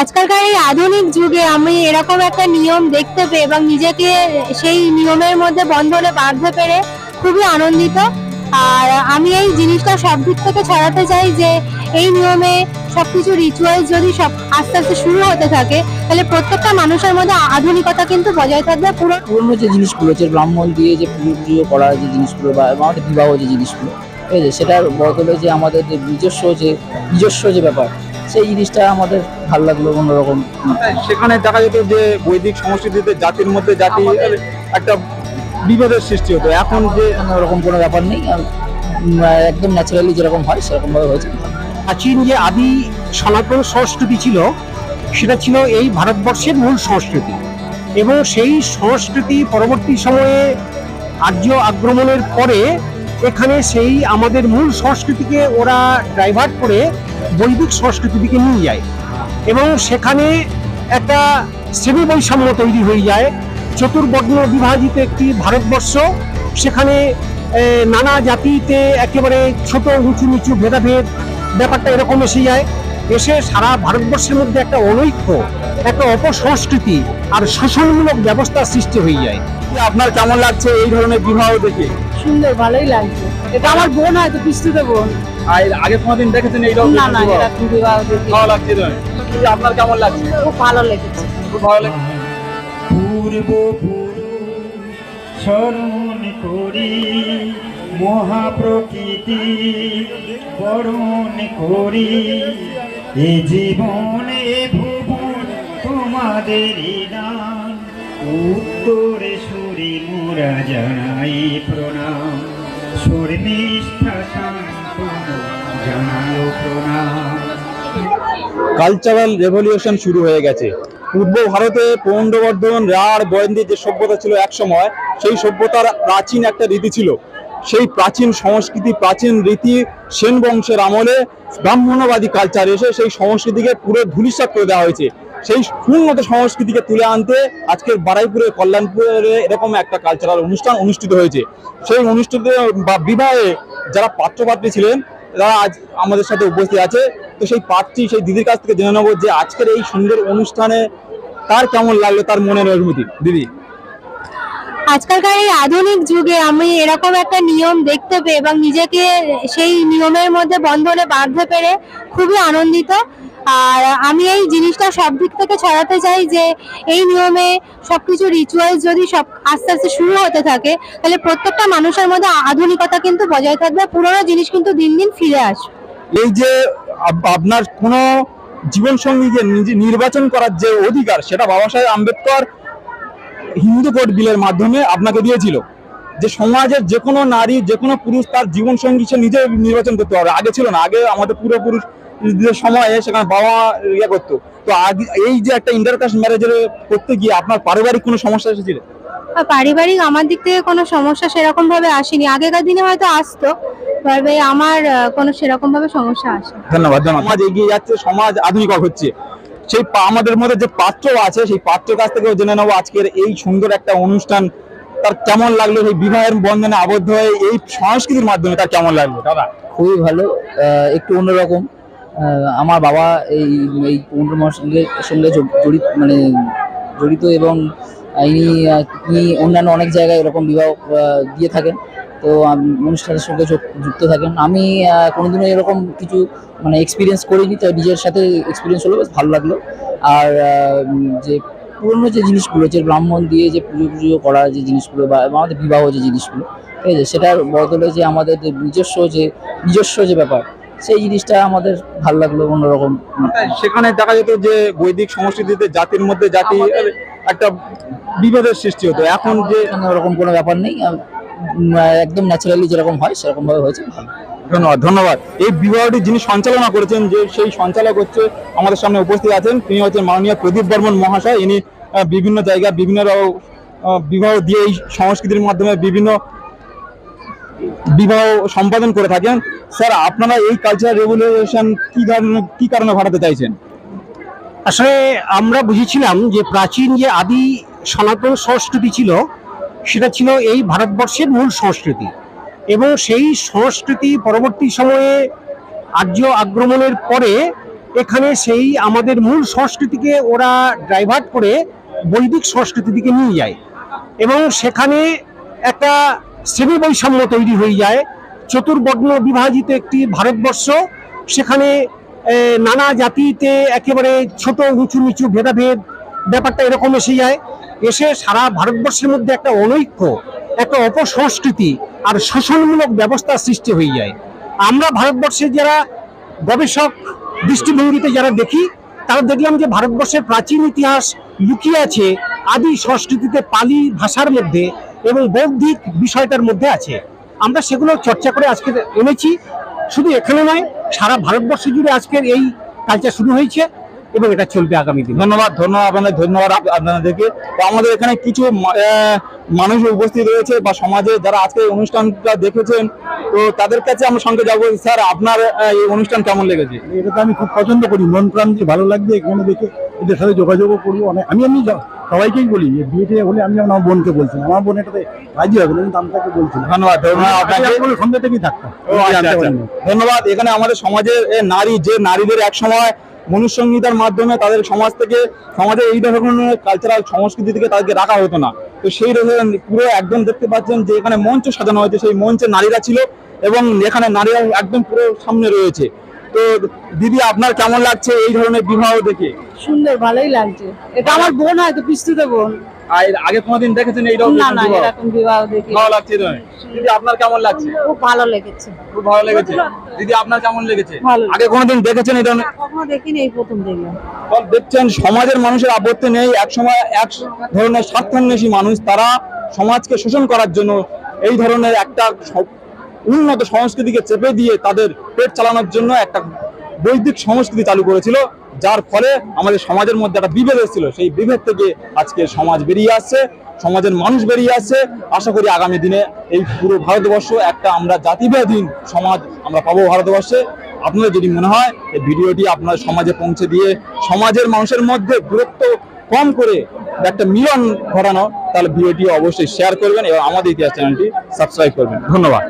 আজকালকার এই আধুনিক যুগে আমি এরকম একটা নিয়ম দেখতে পেয়ে এবং নিজেকে সেই নিয়মের মধ্যে বন্ধনে বাঁধতে পেরে খুবই আনন্দিত। আর আমি এই জিনিসটা সব দিক থেকে ছড়াতে চাই যে, এই নিয়মে সব কিছু রিচুয়াল যদি সব আস্তে আস্তে শুরু হতে থাকে, তাহলে প্রত্যেকটা মানুষের মধ্যে আধুনিকতা কিন্তু বজায় থাকবে পুরো। পুরনো যে জিনিসগুলো, যে ব্রাহ্মণ দিয়ে যে পুজো পুজো করার যে জিনিসগুলো বা আমাদের বিবাহ যে জিনিসগুলো, ঠিক আছে? সেটার বদলে যে আমাদের যে নিজস্ব যে নিজস্ব যে ব্যাপার সেই জিনিসটা আমাদের ভালো লাগল অন্যরকম। সেখানে দেখা যেত যে বৈদিক সংস্কৃতিতে জাতির মধ্যে জাতি একটা বিভেদের সৃষ্টি হতো। এখন যে ওরকম কোনো ব্যাপার নেই একদম ন্যাচারালি যেরকম হয় সেরকম ভাবে হয়েছে। প্রাচীন যে আদি সনাতন সংস্কৃতি ছিল সেটা ছিল এই ভারতবর্ষের মূল সংস্কৃতি। এবং সেই সংস্কৃতি পরবর্তী সময়ে আর্য আক্রমণের পরে এখানে সেই আমাদের মূল সংস্কৃতিকে ওরা ডাইভার্ট করে বৈদিক সংস্কৃতির দিকে নিয়ে যায় এবং সেখানে একটা শ্রেণি বৈষম্য তৈরি হয়ে যায়। চতুর্বর্ণ বিভাজিত একটি ভারতবর্ষ সেখানে নানা জাতিতে একেবারে ছোট উঁচু নিচু ভেদাভেদ ব্যাপারটা এরকম এসে যায়। এসে সারা ভারতবর্ষের মধ্যে একটা অনৈক্য একটা অপসংস্কৃতি আর শোষণমূলক ব্যবস্থা সৃষ্টি হয়ে যায়। আপনার কেমন লাগছে এই ধরনের বিবাহ দেখে? সুন্দর ভালোই লাগছে। এটা আমার বোন হয়তো পিস্তুতে বোন। আর আগে কোনোদিন দেখেছেন এই না না এরকম বিবাহ দেখি ভালো লাগছে। তো? আপনার কেমন লাগছে? খুব ভালো লেগেছে। খুব ভালো লাগছে? পূর্বপুরুষ স্মরণ করি মহাপ্রকৃতি বরণ করি। এ জীবনে ভুবন তোমাদেরই নাম উত্তরে সুরে মোরা জানাই প্রণাম। কালচারাল রেভলিউশন শুরু হয়ে গেছে। পূর্ব ভারতে পৌণ্ডবর্ধন, রাঢ় বয়ন্দি যে সভ্যতা ছিল এক সময়, সেই সভ্যতার প্রাচীন একটা রীতি ছিল। সেই প্রাচীন সংস্কৃতি, প্রাচীন রীতি সেন বংশের আমলে ব্রাহ্মণবাদী কালচার এসে সেই সংস্কৃতিকে পুরো ধূলিসাৎ করে দেওয়া হয়েছে। সেই উন্নত সংস্কৃতিকে তুলে আনতে আজকের বারাইপুরে, কল্যাণপুরে এরকম একটা কালচারাল অনুষ্ঠান অনুষ্ঠিত হয়েছে। সেই অনুষ্ঠিত বা বিবাহে যারা পাত্রপাত্রী ছিলেন, তারা আজ আমাদের সাথে উপস্থিত আছে। তো সেই পাত্রী, সেই দিদির কাছ থেকে জেনে নেব যে আজকের এই সুন্দর অনুষ্ঠানে তার কেমন লাগল, তার মনের অনুভূতি? দিদি। আজকালকার এই আধুনিক যুগে আমি এরকম একটা নিয়ম দেখতে পেয়ে এবং নিজেকে সেই নিয়মের মধ্যে বন্ধনে বাঁধতে পেরে খুবই আনন্দিত। আর আমি এই জিনিসটা সব দিক থেকে ছড়াতে চাই যে এই নিয়মে সবকিছু রিচুয়াল যদি সব আস্তে আস্তে শুরু হতে থাকে, তাহলে প্রত্যেকটা মানুষের মধ্যে আধুনিকতা কিন্তু বজায় থাকবে, পুরোনো জিনিস কিন্তু দিন দিন ফিরে আসবে। এই যে আপনার কোনো জীবন সঙ্গীকে নির্বাচন করার যে অধিকার, সেটা বাবা সাহেব আম্বেদকর হিন্দু কোড বিলের মাধ্যমে আপনাকে দিয়েছিল। যে সমাজের যে কোনো নারী যে কোনো পুরুষ তার জীবন সঙ্গী সে নিজে নির্বাচন করতে পারবে। আগে ছিল না, আগে আমাদের পূর্বপুরুষ সময়ে সেখানে বাবা ইয়ে করতো। তো আগে এই যে একটা ইন্টারকাস্ট ম্যারেজের করতে গিয়ে আপনার পারিবারিক কোনো সমস্যা এসেছিল? আর পারিবারিক আমার দিক থেকে কোনো সমস্যা সেরকম ভাবে আসেনি। আগেকার দিনে হয়তো আসতো তবে আমার কোনো সেরকম ভাবে সমস্যা আসে ধন্যবাদ ধন্যবাদ। সমাজ এগিয়ে যাচ্ছে সমাজ আধুনিক হচ্ছে। সেই পা- আমাদের মধ্যে যে পাত্র আছে সেই পাত্র কাছ থেকেও জেনে নেব আজকের এই সুন্দর একটা অনুষ্ঠান। তার কেমন লাগল? সেই বিবাহের বন্ধনে আবদ্ধ হয়ে এই সংস্কৃতির মাধ্যমে তার কেমন লাগল? দাদা? খুবই ভালো একটু অন্যরকম। আমার বাবা এই এই পৌর্ণমার সঙ্গে সঙ্গে জড়িত মানে জড়িত এবং ইনি তিনি অন্যান্য অনেক জায়গায় এরকম বিবাহ দিয়ে থাকেন। তো অনুষ্ঠানের সঙ্গে যুক- যুক্ত থাকেন। আমি কোনোদিনও এরকম কিছু মানে এক্সপিরিয়েন্স করিনি তো নিজের সাথে এক্সপিরিয়েন্স হলো, বেশ ভালো লাগল। আর যে পুরনো যে জিনিসগুলো, যে ব্রাহ্মণ দিয়ে যে পুজো পুজো করার যে জিনিসগুলো বা আমাদের বিবাহ যে জিনিসগুলো, ঠিক আছে? সেটার বদলে যে আমাদের নিজস্ব যে নিজস্ব যে ব্যাপার সেই জিনিসটা আমাদের ভালো লাগল অন্যরকম। সেখানে দেখা যেত যে বৈদিক সংস্কৃতিতে জাতির মধ্যে জাতি একটা বিভেদের সৃষ্টি হতো। এখন যে ওরকম কোনো ব্যাপার নেই। একদম ন্যাচারালি যেরকম হয় সেরকম ভাবে হয়েছে। ধন্যবাদ ধন্যবাদ। এই বিবাহটি যিনি সঞ্চালনা করেছেন যে সেই সঞ্চালক হচ্ছে আমাদের সামনে উপস্থিত আছেন তিনি হচ্ছেন মাননীয় প্রদীপ বর্মন মহাশয়। ইনি বিভিন্ন জায়গায় বিভিন্ন বিবাহ দিয়ে এই সংস্কৃতির মাধ্যমে বিভিন্ন বিবাহ সম্পাদন করে থাকেন। স্যার, আপনারা এই কালচারাল রেগুলেশন কি কারণে কি কারণে ঘটাতে চাইছেন? আসলে আমরা বুঝেছিলাম যে প্রাচীন যে আদি সনাতন সংস্কৃতি ছিল, সেটা ছিল এই ভারতবর্ষের মূল সংস্কৃতি। এবং সেই সংস্কৃতি পরবর্তী সময়ে আর্য আক্রমণের পরে এখানে সেই আমাদের মূল সংস্কৃতিকে ওরা ডাইভার্ট করে বৈদিক সংস্কৃতির দিকে নিয়ে যায়। এবং সেখানে একটা শ্রেণি বৈষম্য তৈরি হয়ে যায়। চতুর্বর্ণ বিভাজিত একটি ভারতবর্ষ, সেখানে নানা জাতিতে একেবারে ছোট, উঁচু নিচু ভেদাভেদ ব্যাপারটা এরকম এসে যায়। এসে সারা ভারতবর্ষের মধ্যে একটা অনৈক্য, একটা অপসংস্কৃতি আর শোষণমূলক ব্যবস্থা সৃষ্টি হয়ে যায়। আমরা ভারতবর্ষের যারা গবেষক দৃষ্টিভঙ্গিতে যারা দেখি, তারা দেখলাম যে ভারতবর্ষের প্রাচীন ইতিহাস লুকিয়ে আছে আদি সংস্কৃতিতে পালি ভাষার মধ্যে। এবং বৌদ্ধিক বিষয়টার মধ্যে আছে। আমরা সেগুলো চর্চা করে আজকে এনেছি। শুধু এখানে নয় সারা ভারতবর্ষ জুড়ে আজকের এই কালচার শুরু হয়েছে এবং এটা চলবে আগামী দিন। ধন্যবাদ ধন্যবাদ আপনাদের ধন্যবাদ আপনাদেরকে। তো আমাদের এখানে কিছু মানুষ উপস্থিত রয়েছে বা সমাজে যারা আজকে এই অনুষ্ঠানটা দেখেছেন তো তাদের কাছে আমরা সঙ্গে যাব। স্যার আপনার এই অনুষ্ঠান কেমন লেগেছে? এটা তো আমি খুব পছন্দ করি। মন প্রাণ যে ভালো লাগবে এখানে দেখে এদের সাথে যোগাযোগও করব। অনেক আমি এমনি য- সবাইকেই বলি যে বিয়ে টিয়ে হলে আমি আমার বোনকে বলছি আমার বোন এটাতে রাজি হবে আমি তাকে বলছি ধন্যবাদ সন্ধ্যে থেকেই থাকতাম আচ্ছা, আচ্ছা। ধন্যবাদ। এখানে আমাদের সমাজের নারী যে নারীদের এক সময় মনুসংহিতার মাধ্যমে তাদের সমাজ থেকে সমাজে এই ধরনের কালচারাল সংস্কৃতি থেকে তাদেরকে রাখা হতো না। তো সেই পুরো একদম দেখতে পাচ্ছেন যে এখানে মঞ্চ সাজানো হয়েছে। সেই মঞ্চে নারীরা ছিল এবং এখানে নারীরা একদম পুরো সামনে রয়েছে। তো দিদি আপনার কেমন লাগছে এই ধরনের বিবাহ দেখে? সুন্দর ভালোই লাগছে। এটা আমার বোন হয়তো পিস্তুতে বোন। আর আগে কোনোদিন দেখেছেন এই রকম না না এরকম বিবাহ দেখি। ভালো লাগছে তো দিদি আপনার কেমন লাগছে? খুব ভালো লেগেছে। খুব ভালো লেগেছে। দিদি আপনার কেমন লেগেছে? আগে কোনোদিন দেখেছেন এই ধরনের? কখনো দেখিনি এই প্রথম দেখলাম। দেখছেন সমাজের মানুষের আপত্তি নেই। এক সময় এক ধরনের স্বার্থান্বেষী মানুষ তারা সমাজকে শোষণ করার জন্য এই ধরনের একটা উন্নত সংস্কৃতিকে চেপে দিয়ে তাদের পেট চালানোর জন্য একটা বৈদিক সংস্কৃতি চালু করেছিল, যার ফলে আমাদের সমাজের মধ্যে একটা বিভেদ এসেছিল। সেই বিভেদ থেকে আজকে সমাজ বেরিয়ে আসছে, সমাজের মানুষ বেরিয়ে আসছে। আশা করি আগামী দিনে এই পুরো ভারতবর্ষ, একটা আমরা জাতিভেদহীন সমাজ আমরা পাবো ভারতবর্ষে। আপনাদের যদি মনে হয়, এই ভিডিওটি আপনার সমাজে পৌঁছে দিয়ে সমাজের মানুষের মধ্যে দূরত্ব কম করে একটা মিলন ঘটানো, তাহলে ভিডিওটি অবশ্যই শেয়ার করবেন এবং আমাদের ইতিহাস চ্যানেলটি সাবস্ক্রাইব করবেন। ধন্যবাদ।